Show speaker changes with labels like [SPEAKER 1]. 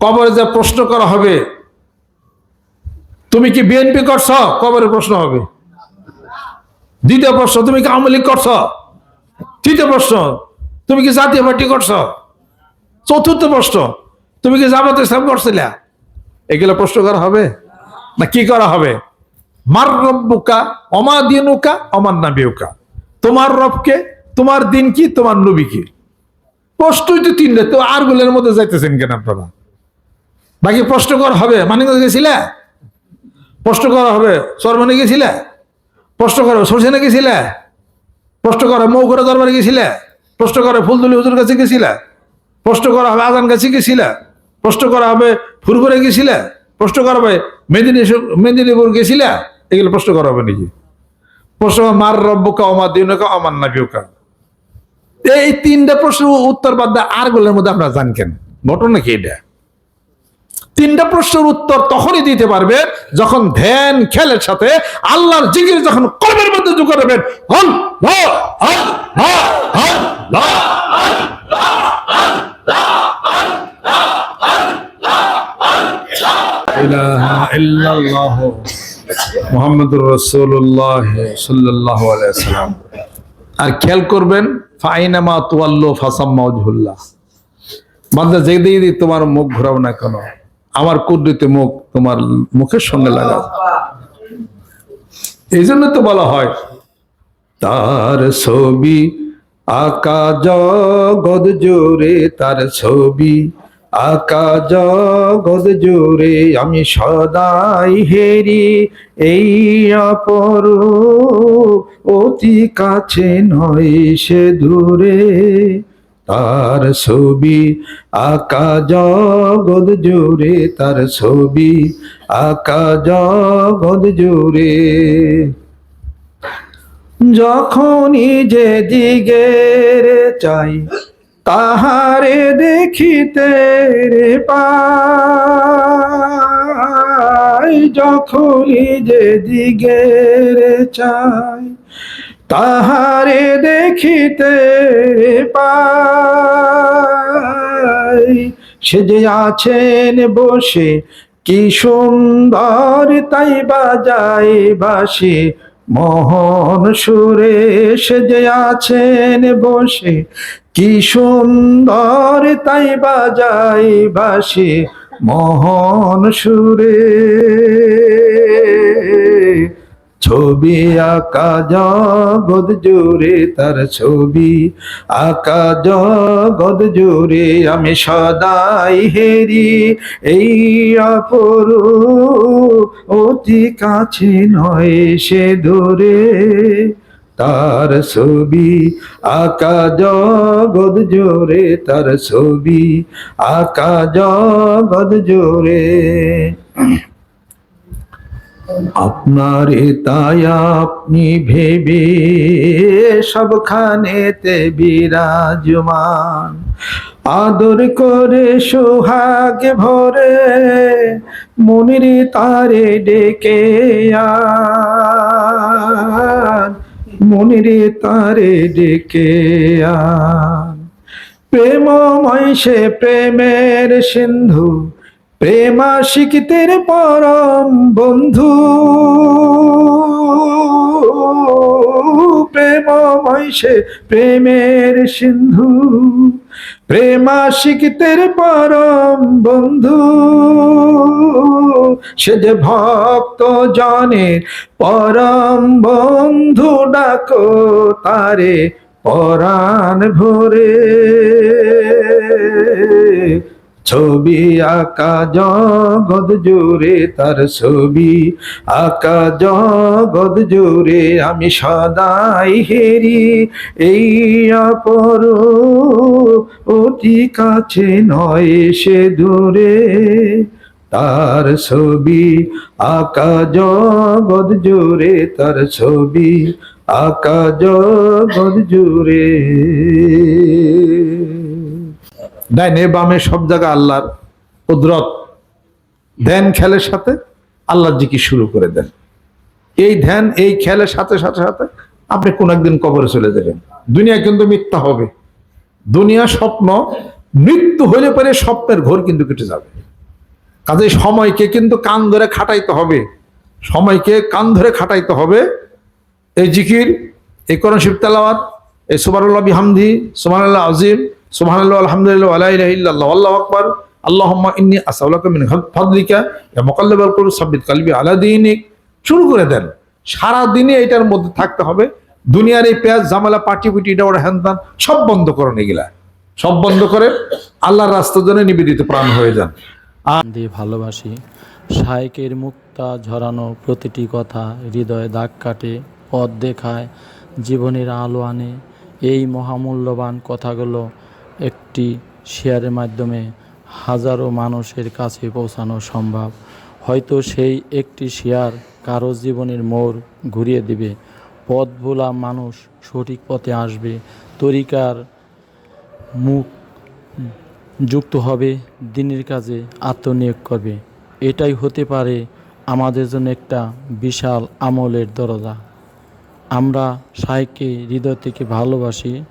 [SPEAKER 1] কবরে যে প্রশ্ন করা হবে, তুমি কি বিএনপি করছ? কবরে প্রশ্ন হবে। দ্বিতীয় প্রশ্ন, তুমি কি আওয়ামী লীগ করছ? তৃতীয় প্রশ্ন, তুমি কি জাতীয় পার্টি করছ? চতুর্থ প্রশ্ন, তুমি কি জামাত ইসলাম করছিলে? এগুলো প্রশ্ন করা হবে? না, কি করা হবে? মার রব্বুকা অমা দিনুকা অমার নাবিউকা। তোমার রবকে, তোমার দিন কি তোমার নবী কি প্রশ্নই তো তিনটে, তো আরগুলোর মধ্যে যাইতেছেন কেন আপনারা? বাকি প্রশ্ন করা হবে। মানিকগঞ্জ গেছিলে? প্রশ্ন করা হবে। চরমনে গেছিলে? প্রশ্ন করা সরসেনে গেছিলে? প্রশ্ন করা মৌকরা দরবারে গেছিলে? প্রশ্ন করা ফুলতুলি হুজুর কাছে গেছিলে? প্রশ্ন করা হবে আজান কাছে গেছিলে? প্রশ্ন করা হবে ফুরফুরে গেছিলে? প্রশ্ন করা হবে মেদিনী মেদিনীপুর গেছিলে? এগুলো প্রশ্ন করা হবে নাকি? প্রশ্ন হবে, মার রব্বকা অমার দিনকা অমার নাবিউকা। এই তিনটা প্রশ্ন উত্তর বাদ দিয়ে আরগুলোর মধ্যে আপনারা জানকেন। ঘটনা কি এটা? তিনটা প্রশ্নের উত্তর তখনই দিতে পারবে যখন ধ্যান, খেলের সাথে আল্লাহর জিকির যখন কর্মের মধ্যে যোগ করবেন ইল্লাল্লাহ মুহাম্মদুর আর খেয়াল করবেন, ফাইনামা তুয়াল্লু ফাসাম্মা ওয়াজহুল্লাহ। বান্দা যেদিকে তোমার মুখ ঘোরাও না কেন আমার কুদরতে মুখ তোমার মুখের সঙ্গে লাগাও এই জন্য তো বলা হয়, তার ছবি আকা জগদ জোরে তার ছবি আকা জগদ জোরে আমি সদাই হেরি, এই অপর অতি কাছে নয় সে দূরে। তার ছবি আকা জগদ জোরে তার ছবি আকা জগদ জোরে যখনই যে দিগের চাই, তাহারে দেখিতে রে পাই যখনই যে দিগের চাই, তাহারে দেখিতে পাই। সে যে আছেন বসে, কি সুন্দর তাই বাজায় বাসে। মোহন সুরে সে যে আছেন বসে, কি সুন্দর তাই বাজায় বাসে। মোহন সুরে, ছবি আকা জগদ জোরে তার ছবি আকা জগদ জোরে আমি সদাই হেরি। এই অপর অতি কাছে নয় সে দূরে। তার ছবি, আকা জগদ জোরে তার ছবি, আকা জগদ জোরে। আপনারে তাই আপনি ভেবে সবখানে সবখানেতে বিরাজমান। আদর করে সোহাগ ভরে মনির তারে ডেকে আন। মনির তারে ডেকে আন। প্রেমময় সে প্রেমের সিন্ধু প্রেমাশিকিতের পরম বন্ধু। প্রেমময় সে প্রেমের সিন্ধু। প্রেমাশিকিতের পরম বন্ধু। সে যে ভক্ত জনের পরম বন্ধু, ডাকো তারে পরাণ ভরে। ছবি আকা জগদ জোরে তার ছবি আকা জগদ জোরে আমি সদাই হেরি। এই অপর অতি কাছে নয় সে দূরে। তার ছবি আকা জগদ জোরে তার ছবি আকা জগদ জোরে ডাইনে বামে সব জায়গায় আল্লাহর কুদরত। ধ্যান খেলের সাথে আল্লাহর জিকির শুরু করে দেন। এই ধ্যান, এই খেলের সাথে সাথে সাথে আপনি কোন একদিন কবরে চলে যাবেন। দুনিয়া কিন্তু মিথ্যা হবে। দুনিয়া স্বপ্ন, মৃত্যু হলে পরে স্বপ্নের ঘোর কিন্তু কেটে যাবে। কাজে সময়কে কিন্তু কান ধরে খাটাইতে হবে। সময়কে কান ধরে খাটাইতে হবে। এই জিকির, এই করণ শিব তেলাওয়াত, এই সুবানুল্লাহ বিহামদি, সুবহানাল্লাহ, আজিম সুবহানাল্লাহ, আলহামদুলিল্লাহ আলা ইলাহা ইল্লাল্লাহ, আল্লাহু আকবার, আল্লাহুম্মা ইন্নী আসআলুকা মিন ফাদলিকা, ইয়া মুকাল্লিবাল কুলুব, সাব্বিত আলা শুরু করে দেন। সারা এটার মধ্যে থাকতে হবে। দুনিয়ার এই পেঁয়াজ জামালা পাটি পিটি এটা ওরা হ্যান সব বন্ধ এগুলা। সব বন্ধ করে আল্লাহর রাস্তার জন্য নিবেদিত প্রাণ হয়ে যান।
[SPEAKER 2] দিয়ে ভালোবাসি। শায়কের মুক্তা ঝরানো প্রতিটি কথা হৃদয়ে দাগ কাটে, পথ দেখায়, জীবনের আলো আনে। এই মহামূল্যবান কথাগুলো একটি শেয়ারের মাধ্যমে হাজারো মানুষের কাছে পৌঁছানো সম্ভব। হয়তো সেই একটি শেয়ার কারও জীবনের মোড় ঘুরিয়ে দিবে। পথ ভোলা মানুষ সঠিক পথে আসবে। তরিকার মুখ যুক্ত হবে, দিনের কাজে আত্মনিয়োগ করবে। এটাই হতে পারে আমাদের জন্য একটা বিশাল আমলের দরজা। আমরা সাইকে হৃদয় থেকে ভালোবাসি।